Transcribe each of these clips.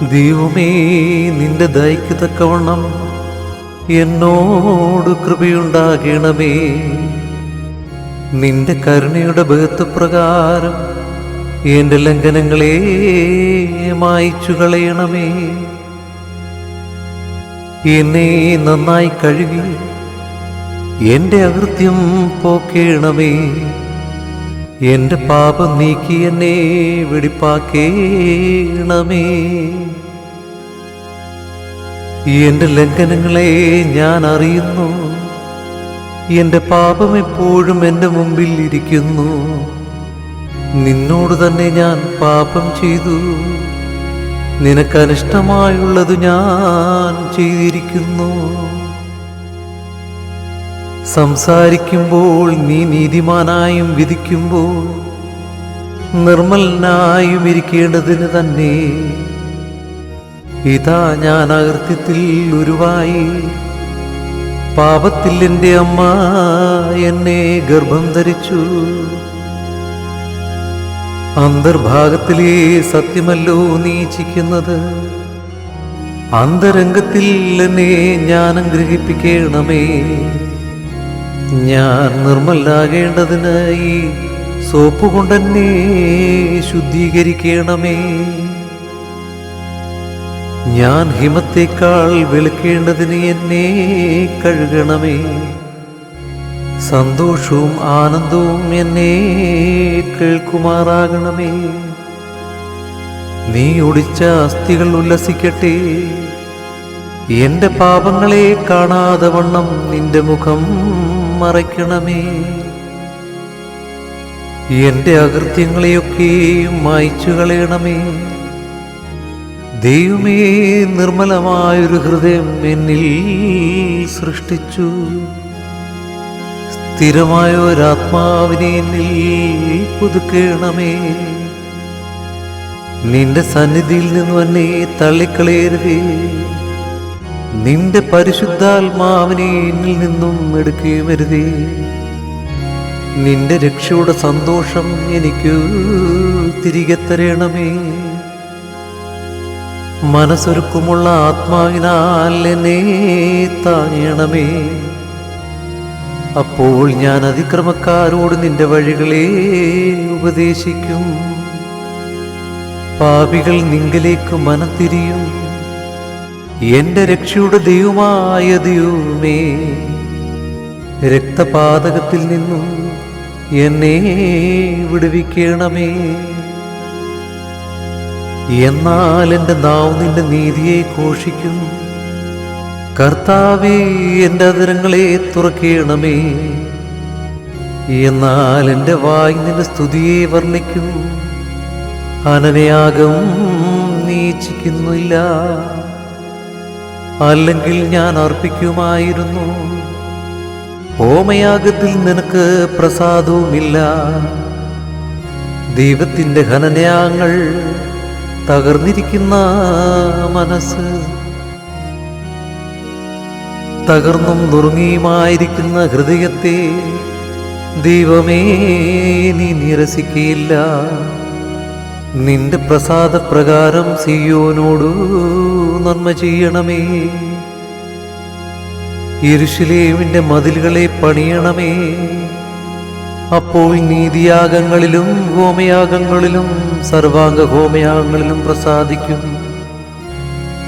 ദൈവമേ നിന്റെ ദയക്ക് തക്കവണ്ണം എന്നോട് കൃപയുണ്ടാകണമേ. നിന്റെ കരുണയുടെ ബഹത്വപ്രകാരം എന്റെ ലംഘനങ്ങളെ മായിച്ചു കളയണമേ എന്നെ നന്നായി കഴുകി എന്റെ അകൃത്യം പോക്കേണമേ. എന്റെ പാപം നീക്കി എന്നെ വെടിപ്പാക്കേണമേ. എന്റെ ലംഘനങ്ങളെ ഞാൻ അറിയുന്നു. എന്റെ പാപം എപ്പോഴും എന്റെ മുമ്പിൽ ഇരിക്കുന്നു. നിന്നോട് തന്നെ ഞാൻ പാപം ചെയ്തു. നിനക്കനിഷ്ടമായുള്ളത് ഞാൻ ചെയ്തിരിക്കുന്നു. സംസാരിക്കുമ്പോൾ നീ നീതിമാനായും വിധിക്കുമ്പോൾ നിർമ്മലനായും ഇരിക്കേണ്ടതിന് തന്നെ ഇതാ ഞാൻ അകൃത്യത്തിൽ ഉരുവായി. പാപത്തിൽ എന്റെ അമ്മ എന്നെ ഗർഭം ധരിച്ചു. അന്തർഭാഗത്തിലെ സത്യമല്ലോ നീ ഇച്ഛിക്കുന്നത് അന്തരംഗത്തിൽ എന്നെ ജ്ഞാനം ഗ്രഹിപ്പിക്കണമേ. ഞാൻ നിർമ്മലാകേണ്ടതിനായി സോപ്പ് കൊണ്ടെന്നെ ശുദ്ധീകരിക്കണമേ. ഞാൻ ഹിമത്തേക്കാൾ വെളുക്കേണ്ടതിന് എന്നെ കഴുകണമേ. സന്തോഷവും ആനന്ദവും എന്നെ കേൾക്കുമാറാകണമേ. നീ ഒടിച്ച അസ്ഥികൾ ഉല്ലസിക്കട്ടെ. എന്റെ പാപങ്ങളെ കാണാതെ വണ്ണം നിന്റെ മുഖം മറയ്ക്കണമേ. എന്റെ അകൃത്യങ്ങളെയൊക്കെയും മായ്ച്ചു കളയണമേ ദൈവമേ നിർമ്മലമായൊരു ഹൃദയം എന്നിൽ സൃഷ്ടിച്ചു. സ്ഥിരമായ ഒരാത്മാവിനെ എന്നിൽ പുതുക്കേണമേ. നിന്റെ സന്നിധിയിൽ നിന്ന് എന്നെ തള്ളിക്കളയരുതേ. നിന്റെ പരിശുദ്ധാത്മാവിനെ എന്നിൽ നിന്നും എടുക്കുകയും വരുതേ. നിന്റെ രക്ഷയുടെ സന്തോഷം എനിക്ക് തിരികെ തരണമേ. മനസ്സൊരുക്കുമുള്ള ആത്മാവിനാൽ എന്നെ താങ്ങണമേ അപ്പോൾ ഞാൻ അതിക്രമക്കാരോട് നിന്റെ വഴികളെ ഉപദേശിക്കും. പാപികൾ നിങ്കലേക്ക് മനത്തിരിയും എന്റെ രക്ഷയുടെ ദൈവമായ ദൈവമേ രക്തപാതകത്തിൽ നിന്നും എന്നെ വിടുവിക്കണമേ. എന്നാൽ എന്റെ നാവ് നിന്റെ നീതിയെ ഘോഷിക്കും. കർത്താവേ എന്റെ അതിരങ്ങളെ തുറക്കണമേ. എന്നാൽ എന്റെ വായി നിന്റെ സ്തുതിയെ വർണിക്കും. അനനയാകം നീ ഇച്ഛിക്കുന്നില്ല അല്ലെങ്കിൽ ഞാൻ അർപ്പിക്കുമായിരുന്നു. ഹോമയാഗത്തിൽ നിനക്ക് പ്രസാദവുമില്ല. ദൈവത്തിന്റെ ഹനനയാങ്ങൾ തകർന്നിരിക്കുന്ന മനസ്സ്. തകർന്നും നുറുങ്ങിയുമായിരിക്കുന്ന ഹൃദയത്തെ ദൈവമേ നീ നിരസിക്കയില്ല. നിന്റെ പ്രസാദപ്രകാരം സിയോനോടു നന്മ ചെയ്യണമേ. ഇരുഷിലേവിന്റെ മതിലുകളെ പണിയണമേ. അപ്പോൾ നീതിയാഗങ്ങളിലും ഹോമയാഗങ്ങളിലും സർവാംഗ ഹോമയാഗങ്ങളിലും പ്രസാദിക്കും.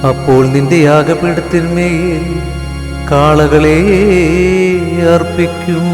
അപ്പോൾ നിന്റെ യാഗപീഠത്തിന്മേൽ കാളകളെ അർപ്പിക്കും.